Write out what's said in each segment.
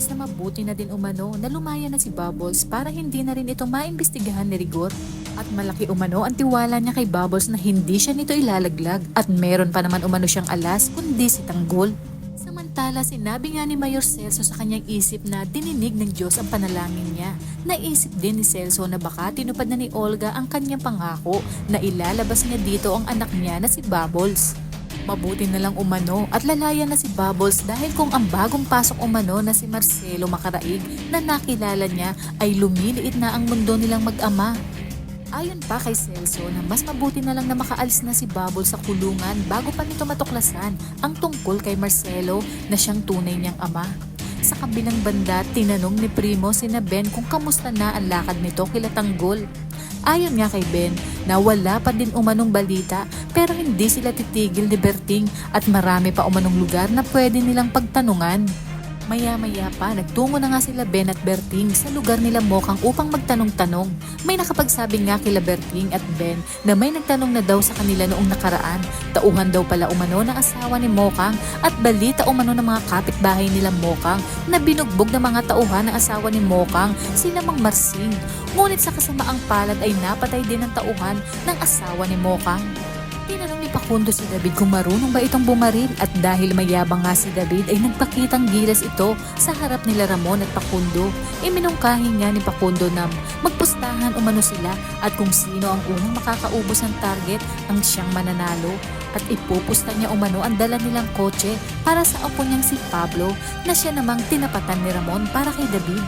Espinas na mabuti na din umano na lumaya na si Bubbles para hindi na rin ito maimbestigahan ni Rigor. At malaki umano ang tiwala niya kay Bubbles na hindi siya nito ilalaglag at meron pa naman umano siyang alas kundi si Tanggol. Samantala, sinabi nga ni Mayor Celso sa kanyang isip na dininig ng Diyos ang panalangin niya. Naisip din ni Celso na baka tinupad na ni Olga ang kanyang pangako na ilalabas niya dito ang anak niya na si Bubbles. Mabuti na lang umano at lalaya na si Bubbles dahil kung ang bagong pasok umano na si Marcelo Makaraig na nakilala niya ay lumiliit na ang mundo nilang mag-ama. Ayon pa kay Celso na mas mabuti na lang na makaalis na si Bubbles sa kulungan bago pa nito matuklasan ang tungkol kay Marcelo na siyang tunay niyang ama. Sa kabilang banda, tinanong ni Primo si na Ben kung kamusta na ang lakad nito kila Tanggol. Ayon nga kay Ben na wala pa din umanong balita pero hindi sila titigil ni Berting at marami pa umanong lugar na pwede nilang pagtanungan. Maya-maya pa, nagtungo na nga sila Ben at Berting sa lugar nila Mokang upang magtanong-tanong. May nakapagsabi nga kila Berting at Ben na may nagtanong na daw sa kanila noong nakaraan. Tauhan daw pala umano ng asawa ni Mokang at balita umano ng mga kapitbahay nila Mokang na binugbog ng mga tauhan ng asawa ni Mokang, sila Mang Marsing. Ngunit sa kasamaang palad ay napatay din ang tauhan ng asawa ni Mokang. Tinanong ni Pakundo si David kung marunong ba itong bumaril at dahil mayabang nga si David ay nagpakitang gilas ito sa harap nila Ramon at Pakundo. Iminungkahin nga ni Pakundo na magpustahan umano sila at kung sino ang unang makakaubos ng target ang siyang mananalo at ipupusta niya umano ang dala nilang kotse para sa apo niyang si Pablo na siya namang tinapatan ni Ramon para kay David.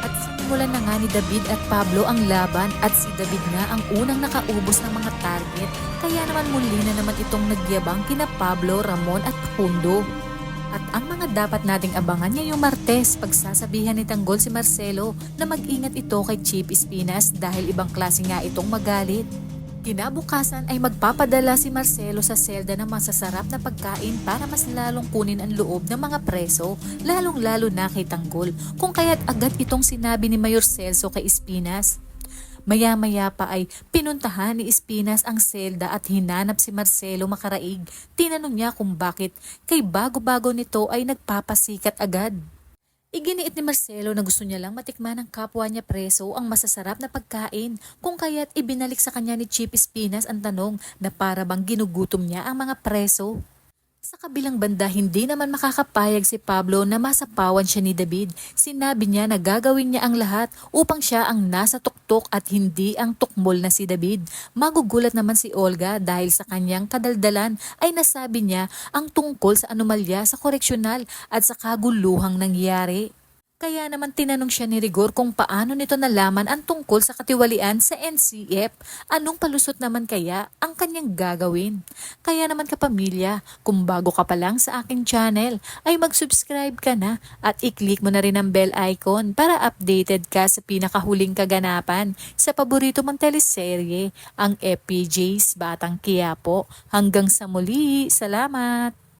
At simulan na nga ni David at Pablo ang laban at si David nga ang unang nakaubos ng mga target naman muli na naman itong nagyabang kina Pablo, Ramon at Pakundo. At ang mga dapat nating abangan ngayong Martes pagsasabihan ni Tanggol si Marcelo na mag-ingat ito kay Chief Espinas dahil ibang klase nga itong magalit. Kinabukasan ay magpapadala si Marcelo sa selda ng masasarap na pagkain para mas lalong kunin ang loob ng mga preso, lalong-lalo na kay Tanggol, kung kaya't agad itong sinabi ni Mayor Celso kay Espinas. Maya-maya pa ay pinuntahan ni Espinas ang selda at hinanap si Marcelo Makaraig. Tinanong niya kung bakit kay bago-bago nito ay nagpapasikat agad. Iginiit ni Marcelo na gusto niya lang matikman ng kapwa niya preso ang masasarap na pagkain kung kaya't ibinalik sa kanya ni Chief Espinas ang tanong na para bang ginugutom niya ang mga preso. Sa kabilang banda, hindi naman makakapayag si Pablo na masapawan siya ni David. Sinabi niya na gagawin niya ang lahat upang siya ang nasa tuktok at hindi ang tukmol na si David. Magugulat naman si Olga dahil sa kanyang kadaldalan ay nasabi niya ang tungkol sa anomalya sa koreksyonal at sa kaguluhang nangyari. Kaya naman tinanong siya ni Rigor kung paano nito nalaman ang tungkol sa katiwalian sa NCF. Anong palusot naman kaya ang kanyang gagawin? Kaya naman kapamilya, kung bago ka pa lang sa aking channel, ay mag-subscribe ka na at i-click mo na rin ang bell icon para updated ka sa pinakahuling kaganapan sa paborito mong teleserye, ang FPJ's Batang Quiapo. Hanggang sa muli, salamat!